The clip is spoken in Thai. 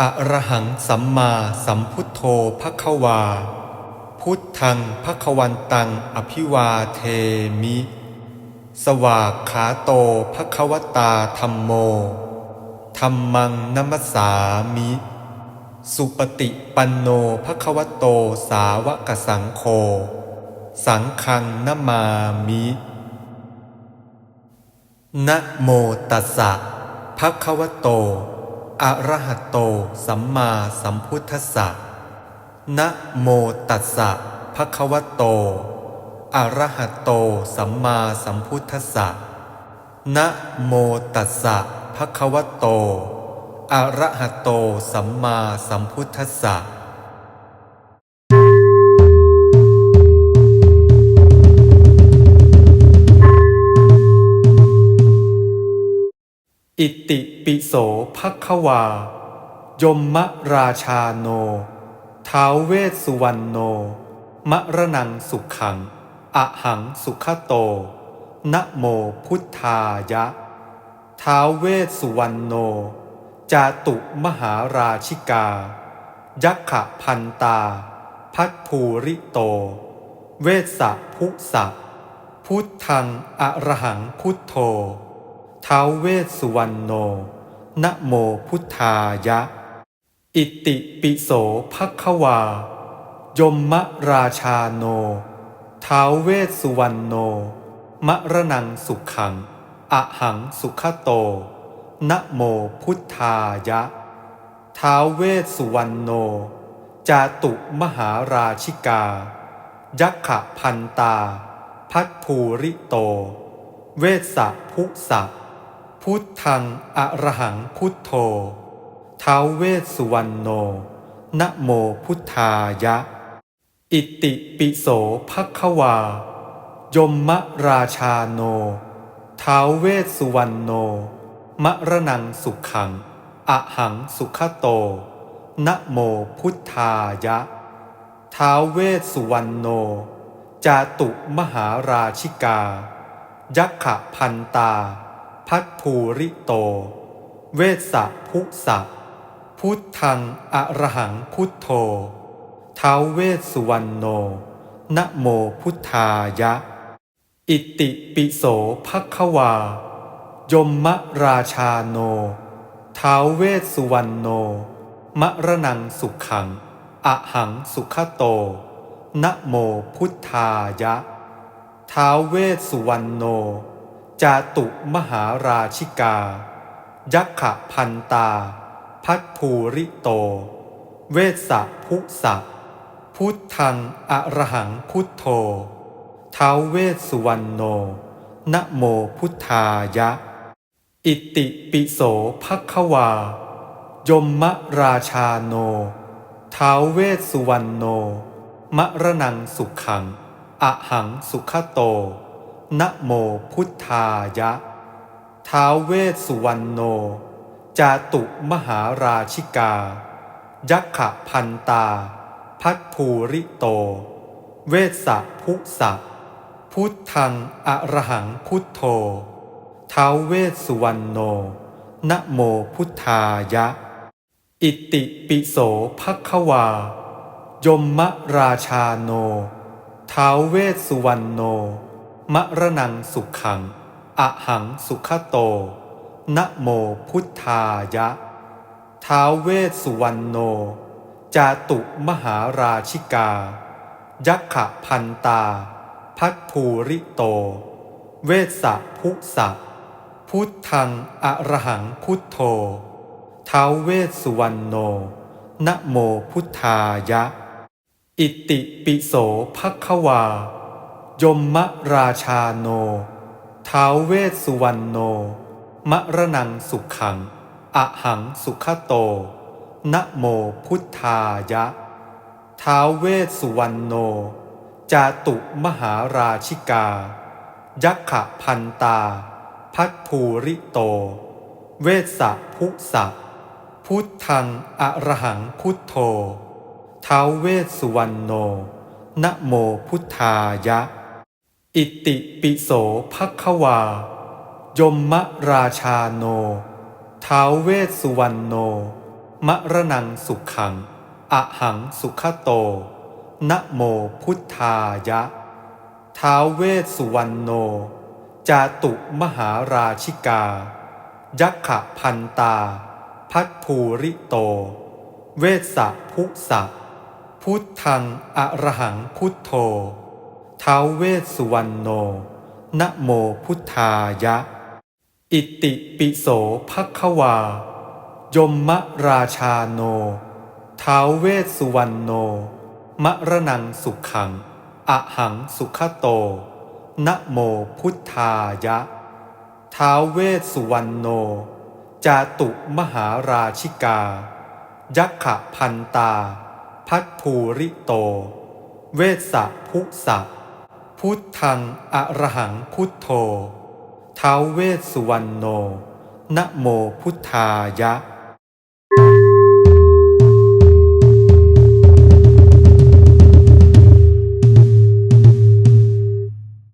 อะระหังสัมมาสัมพุทโธภควา พุทธังภควันตังอภิวาเทมิ สวากขาโตภควตาธรรมโมธรรมังนัมสสามิ สุปฏิปันโนภควโตสาวกสังโฆสังฆังนมามินะโมตัสสะภควโต อระหะโตสัมมาสัมพุทธัสสะนะโมตัสสะภะคะวะโต อระหะโตสัมมาสัมพุทธัสสะนะโมตัสสะภะคะวะโต อระหะโตสัมมาสัมพุทธัสสะ อิติปิโสภควา ยมมะราชาโน ท้าวเวสสุวรรณโน มะระนังสุขัง อหังสุขโต นะโมพุทธายะ ท้าวเวสสุวรรณโน จาตุมหาราชิกา ยักขะพันตา พัทภูริโต เวสสะภุสะพุทธังอะระหังพุทโธ ท้าวเวสสุวรรณโน นะโมพุทธายะ อิติปิโสภควา ยมมะราชาโน ท้าวเวสสุวรรณโน มะระนังสุขัง อหังสุขโต นะโมพุทธายะ ท้าวเวสสุวรรณโน จาตุมหาราชิกา ยักขะพันตา พัทภูริโต เวสสะภุสะ พุทธังอะระหังพุทโธท้าวเวสสุวรรณโนนะโมพุทธายะ อิติปิโสภควา ยมมะราชาโนท้าวเวสสุวรรณโน มะระนังสุขังอะหังสุขโตนะโมพุทธายะ ท้าวเวสสุวรรณโน จาตุมหาราชิกา ยักขะพันตา พัทภูริโต เวสสะภุสะพุทธังอะระหังพุทโธท้าวเวสสุวรรณโนนะโมพุทธายะ อิติปิโสภควา ยมมะราชาโนท้าวเวสสุวรรณโนมะระนังสุขังอะหังสุขโต นะโมพุทธายะท้าวเวสสุวรรณโน จาตุมหาราชิกา ยักขะพันตา พัทภูริโต เวสสะภุสะพุทธังอะระหังพุทโธท้าวเวสสุวรรณโนนะโมพุทธายะ อิติปิโสภควา ยมมะราชาโนท้าวเวสสุวรรณโนมะระนังสุขังอะหังสุขโต นะโมพุทธายะ ท้าวเวสสุวรรณโน จาตุมหาราชิกา ยักขะพันตา พัทภูริโต เวสสะภุสะพุทธังอรหังพุทโธ ท้าวเวสสุวรรณโน นะโมพุทธายะ อิติปิโสภควา ยมมะราชาโน ท้าวเวสสุวรรณโน มะระนังสุขังอะหังสุขโต นะโมพุทธายะ ท้าวเวสสุวรรณโน จาตุมหาราชิกา ยักขะพันตา พัทภูริโต เวสสะภุสะพุทธังอะระหังพุทโธ ท้าวเวสสุวรรณโน นะโมพุทธายะ อิติปิโสภควา ยมมะราชาโน ท้าวเวสสุวรรณโน มะระนังสุขังอะหังสุขโต นะโมพุทธายะ ท้าวเวสสุวรรณโน จาตุมหาราชิกา ยักขะพันตา พัทภูริโต เวสสะภุสะพุทธังอะระหังพุทโธท้าวเวสสุวรรณโนนะโมพุทธายะ อิติปิโสภควา ยมมะราชาโน ท้าวเวสสุวรรณโน มะระนังสุขัง อหังสุขโต นะโมพุทธายะ ท้าวเวสสุวรรณโน จาตุมหาราชิกา ยักขะพันตา พัทภูริโต เวสสะภุสะ พุทธังอะระหังพุทโธ ท้าวเวสสุวรรณโน นะโมพุทธายะ อิติปิโสภควา ยมมะราชาโน ท้าวเวสสุวรรณโน มะระนังสุขัง อะหังสุขโต นะโมพุทธายะ ท้าวเวสสุวรรณโน จาตุมหาราชิกา ยักขะพันตา พัทภูริโต เวสสะภุสะ พุทธังอะระหังพุทโธท้าวเวสสุวรรณโนนะโมพุทธายะ